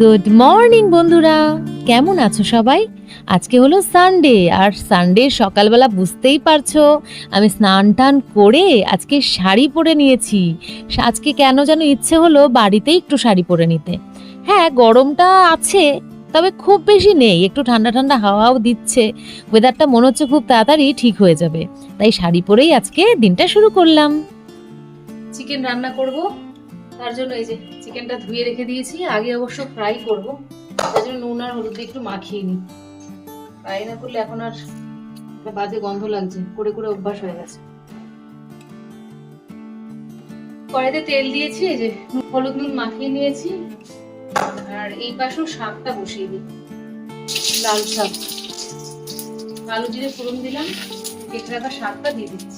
Good morning বন্ধুরা। কেমন আছো সবাই? আজকে হলো সানডে আর সানডে সকালবেলা বুঝতেই পারছ, আমি স্নান টান করে আজকে শাড়ি পরে নিয়েছি। আজকে কেন যেন ইচ্ছে হলো বাড়িতেই একটু শাড়ি পরে নিতে। হ্যাঁ গরমটা আছে, তবে খুব বেশি নেই, একটু ঠান্ডা ঠান্ডা হাওয়াও দিচ্ছে। ওয়েদারটা মনে হচ্ছে খুব তাড়াতাড়ি ঠিক হয়ে যাবে। তাই শাড়ি পরেই আজকে দিনটা শুরু করলাম। চিকেন রান্না করব। তার জন্য এই যে চিকেনটা ধুয়ে রেখে দিয়েছি। আগে অবশ্য ফ্রাই করব। তার জন্য নুন আর হলুদ একটু মাখিয়ে নিই। ফ্রাই না করলে এখন আর বাজে গন্ধ লাগছে। করে করে অভ্যাস হয়ে গেছে। কড়াইতে তেল দিয়েছি, এই যে হলুদ নুন মাখিয়ে নিয়েছি। আর এই পাশেও শাকটা বসিয়ে দিই। লাল শাক। আলু জিরে ফোড়ন দিলাম। কেটে রাখা শাকটা দিয়ে দিচ্ছি।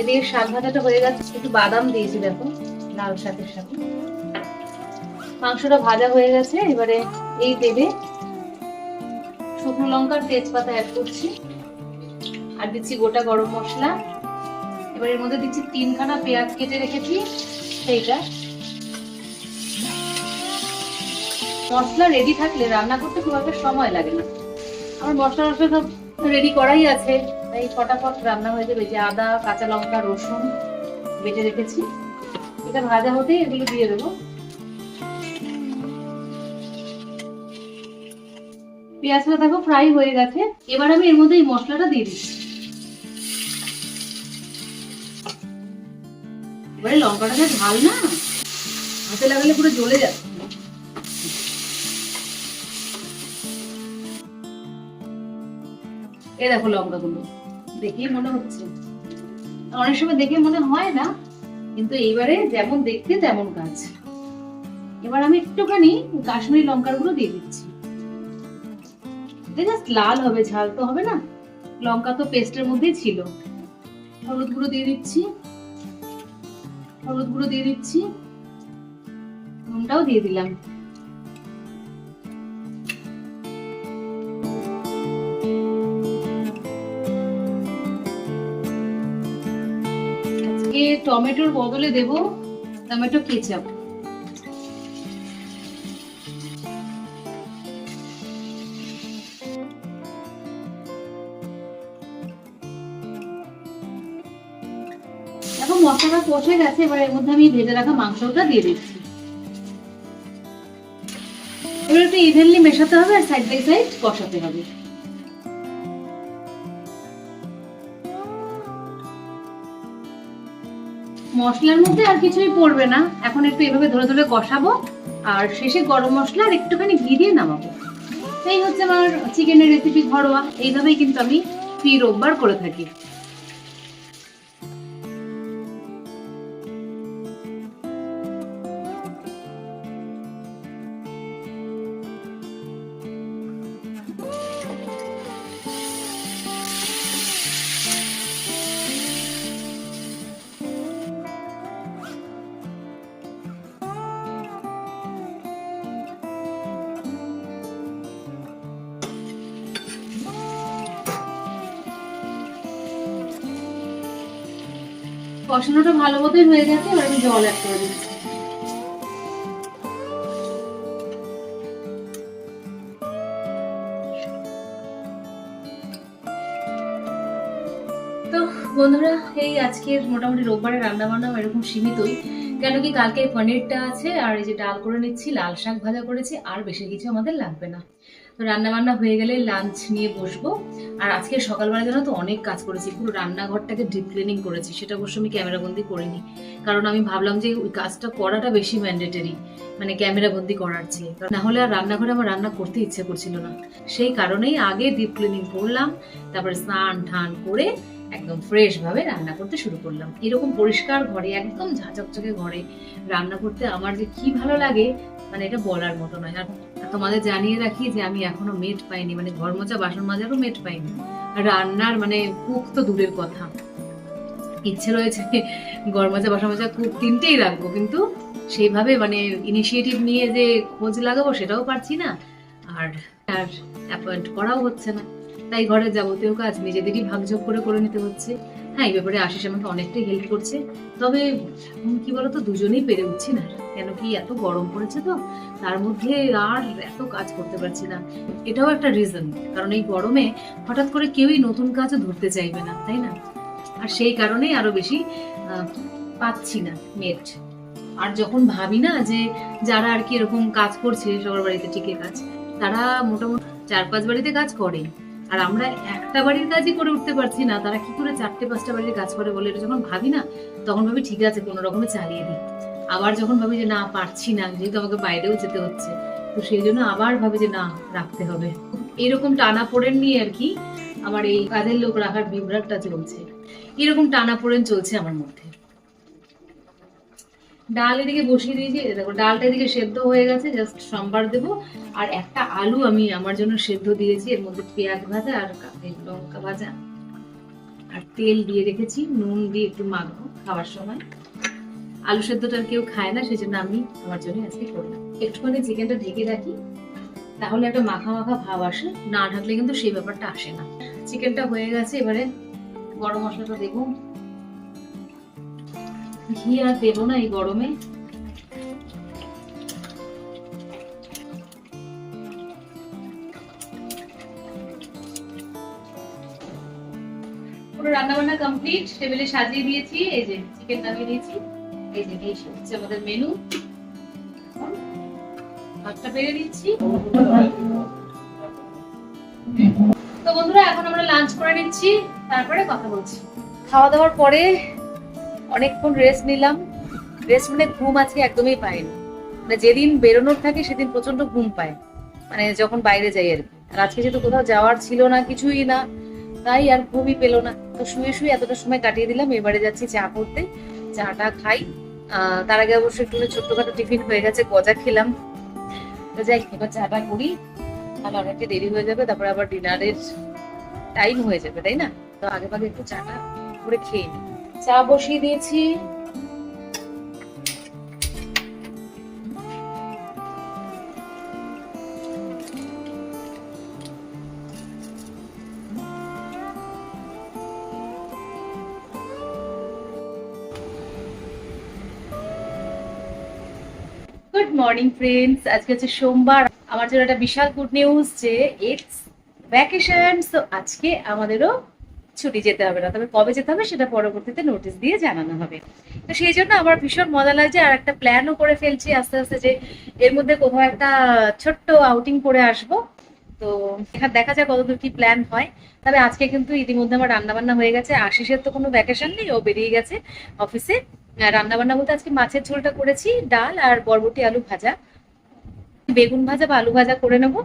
এদিকে শাক ভাজাটা হয়ে গেছে, একটু বাদাম দিয়েছি দেখো, লাল শাকের সাথে। মাংসটা ভাজা হয়ে গেছে, এবারে এই দেবে শুকনো লঙ্কার তেজপাতা অ্যাড করছি, আর দিচ্ছি গোটা গরম মশলা। এবার এর মধ্যে দিচ্ছি তিনখানা পেঁয়াজ কেটে রেখেছি, সেইটা। মশলা রেডি থাকলে রান্না করতে খুব একটা সময় লাগে না। আমার মশলা মশলা সব রেডি করাই আছে। তাই ফটাফট রান্না হয়ে যাবে যে আদা, কাঁচা লঙ্কা, রসুন বেটে রেখেছি। এটা ভাজা হতেই এগুলো দিয়ে দেবো। পেঁয়াজটা দেখো ফ্রাই হয়ে গেছে। এবার আমি এর মধ্যে এই মশলাটা দিয়ে দিচ্ছি। এবারে লঙ্কাটা যা ঝাল না, হাতে লাগালে পুরো জ্বলে যাচ্ছে। এই দেখো লঙ্কাগুলো। দেখেই মনে হচ্ছে। অনেক সময় দেখে মনে হয় না, কিন্তু এইবারে যেমন দেখতে তেমন কাজ। এবার আমি একটুখানি কাশ্মীরি লঙ্কারগুলো দিয়ে দিচ্ছি। লাল হবে, ঝাল তো হবে না। লঙ্কা তো পেস্টের মধ্যেই ছিল। হলুদ গুঁড়ো দিয়ে দিচ্ছি। হলুদ গুঁড়ো দিয়ে দিচ্ছি। নুনটাও দিয়ে দিলাম। আজকে টমেটোর বদলে দেব টমেটো কেচাপ। এখন মশলাটা কষে গেছে, এবার এর মধ্যে আমি ভেজে রাখা মাংসটা দিয়ে দিচ্ছি। এবার একটু ইভেনলি মেশাতে হবে আর সাইড বাই সাইড কষাতে হবে। মশলার মধ্যে আর কিছুই পড়বে না। এখন একটু এভাবে ধরে ধরে কষাবো, আর শেষে গরম মশলা আর একটুখানি ঘি দিয়ে নামাবো। এই হচ্ছে আমার চিকেনের রেসিপি ঘরোয়া। এইভাবেই কিন্তু আমি ফি রোববার করে থাকি। কষানোটা ভালো মতোই হয়ে গেছে, এবার আমি জল অ্যাড করে দিচ্ছি। তো বন্ধুরা, এই আজকের মোটামুটি রোববারের রান্না বান্না এরকম সীমিতই। কেন কি কালকে পনিরটা আছে, আর এই যে ডাল করে নিচ্ছি, লাল শাক ভাজা করেছি, আর বেশি কিছু আমাদের লাগবে না। তো রান্না বান্না হয়ে গেলে লাঞ্চ নিয়ে বসবো। আর আজকে সকালবেলা জানো তো অনেক কাজ করেছি, পুরো রান্নাঘরটাকে ডিপ ক্লিনিং করেছি, সেটা অবশ্য আমি ক্যামেরা বন্দি করিনি। কারণ আমি ভাবলাম যে ওই কাজটা করাটা বেশি ম্যান্ডেটরি মানে ক্যামেরা বন্দি করার চেয়ে। না হলে আর রান্নাঘরে আমার রান্না করতে ইচ্ছে করছিল না। সেই কারণেই আগে ডিপ ক্লিনিং করলাম, তারপরে স্নান ঠান করে একদম ফ্রেশ ভাবে রান্না করতে শুরু করলাম। এরকম পরিষ্কার ঘরে, একদম ঝাঁচকচকে ঘরে রান্না করতে আমার যে কি ভালো লাগে মানে এটা বলার মতো নয়। আর তোমাদের জানিয়ে রাখি যে আমি এখনও মেট পাইনি মানে ঘর মোছা বাসন মাজারও মেট পাইনি। রান্নার মানে কুক তো দূরের কথা। ইচ্ছে রয়েছে ঘর মোছা বাসন মাজা কুক তিনটেই রাখব, কিন্তু সেইভাবে মানে ইনিশিয়েটিভ নিয়ে যে খোঁজ লাগাবো সেটাও পারছি না। আর আর অ্যাপয়েন্ট করাও হচ্ছে না। তাই ঘরের যাবতীয় কাজ নিজেদেরই ভাগযোগ করে করে নিতে হচ্ছে। হ্যাঁ এই ব্যাপারে আশিস আমাকে অনেকটাই হেল্প করছে। তবে কি বলতো, দুজনেই পেরে উঠছি না। কেন কি এত গরম পড়েছে তো, তার মধ্যে আর এত কাজ করতে পারছি না। এটাও একটা রিজন কারণ এই গরমে হঠাৎ করে কেউই নতুন কাজও ধরতে চাইবে না, তাই না? আর সেই কারণেই আরও বেশি পাচ্ছি না নেট আর যখন ভাবি না যে যারা আর কি এরকম কাজ করছে সবার বাড়িতে টিকে কাজ, তারা মোটামুটি চার পাঁচ বাড়িতে কাজ করে আর আমরা একটা বাড়ির কাজই করে উঠতে পারছি না, তারা কি করে চারটে, পাঁচটা বাড়ির কাজ করে বলে এটা যখন ভাবি না, তখন ভাবি ঠিক আছে, কোনো রকমে চালিয়ে দিই। আবার যখন ভাবি যে না, পারছি না, যেহেতু আমাকে বাইরেও যেতে হচ্ছে, তো সেই জন্য আবার ভাবি যে না, রাখতে হবে। এরকম টানা পড়েন নিয়ে আর কি, আমার এই কাজের লোক রাখার বিভ্রাটটা চলছে। এরকম টানা পড়েন চলছে আমার মধ্যে। ডাল এদিকে বসিয়ে দিয়েছি। দেখো, ডালটা এদিকে সেদ্ধ হয়ে গেছে জাস্ট সম্বার দেবো। আর একটা আলু আমি আমার জন্য সেদ্ধ দিয়েছি, এর মধ্যে পেঁয়াজ ভাজা আর লঙ্কা ভাজা। আর তেল দিয়ে রেখেছি, নুন দিয়ে একটু মাখবো খাওয়ার সময়। আলু সেদ্ধটা আর কেউ খায় না সেজন্য আমি আমার জন্য আজকে করলাম একটুখানি চিকেনটা ঢেকে রাখি, তাহলে একটা মাখা মাখা ভাব আসে, না ঢাকলে কিন্তু সেই ব্যাপারটা আসে না। চিকেনটা হয়ে গেছে, এবারে গরম মশলাটা দেবো। ঘি আর দেবো না এই গরমে। পুরো রান্না কমপ্লিট টেবিলে সাজিয়ে দিয়েছি, এই যে চিকেন নামিয়ে দিয়েছি এই যে এই হচ্ছে আমাদের মেনু ভাতটা বেড়ে দিচ্ছি তো বন্ধুরা, এখন আমরা লাঞ্চ করে নিচ্ছি, তারপরে কথা বলছি। খাওয়া দাওয়ার পরে অনেকক্ষণ রেস্ট নিলাম। রেস্ট মানে ঘুম আজকে একদমই পাইনি মানে যেদিন বেরোনোর থাকে সেদিন প্রচণ্ড ঘুম পায়। মানে যখন বাইরে যাই আর কি। আর আজকে যেহেতু কোথাও যাওয়ার ছিল না, কিছুই না, তাই আর ঘুমই পেল না। তো শুয়ে শুয়ে এতটা সময় কাটিয়ে দিলাম, এবারে যাচ্ছি চা করতে। চাটা খাই। তার আগে অবশ্য একটু ছোট্টখাটো টিফিন হয়ে গেছে, গজা খেলাম। তো যাই এবার চাটা করি। তাহলে অনেকটা দেরি হয়ে যাবে, তারপরে আবার ডিনারের টাইম হয়ে যাবে, তাই না? তো আগে ভাগে একটু চাটা করে খেয়ে নিই চা বসিয়ে দিয়েছি। গুড মর্নিং ফ্রেন্ডস আজকে হচ্ছে সোমবার। আমার জন্য একটা বিশাল গুড নিউজ যে ইটস ভ্যাকেশন তো আজকে আমাদেরও ছুটি যেতে হবে না, তবে কবে যেতে হবে সেটা পরবর্তীতে নোটিশ দিয়ে জানানো হবে। তো সেই জন্য আমার ভীষণ মজা লাগছে, আর একটা প্ল্যানও করে ফেলছি আস্তে আস্তে যে এর মধ্যে কোথাও একটা ছোট্ট আউটিং করে আসব। তো এখানে দেখা যাক কতদূর কি প্ল্যান হয়। তবে আজকে কিন্তু ইতিমধ্যে আমার রান্নাবান্না হয়ে গেছে, আশিসের তো কোনো ভ্যাকেশন নেই, ও বেরিয়ে গেছে অফিসে রান্নাবান্না বলতে আজকে মাছের ঝোলটা করেছি, ডাল আর বরবটি আলু ভাজা। বেগুন ভাজা বা আলু ভাজা করে নেব।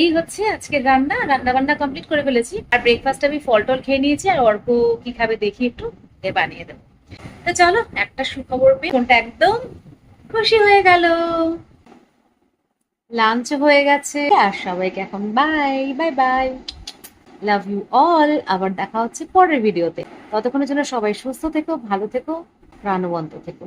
এই হচ্ছে আজকে রান্না। রান্না বান্না কমপ্লিট করে ফেলেছি। আর ব্রেকফাস্ট আমি ফল টল খেয়ে নিয়েছি, আর অর্ক কি খাবে দেখি একটু বানিয়ে দেবো। তো চলো, একটা সুখবর পেয়ে ফোনটা একদম খুশি হয়ে গেল। লাঞ্চ হয়ে গেছে, আর সবাইকে এখন bye bye bye love you all আবার দেখা হচ্ছে পরের ভিডিওতে ততক্ষণের জন্য সবাই সুস্থ থেকো, ভালো থেকো, প্রাণবন্ত থেকো।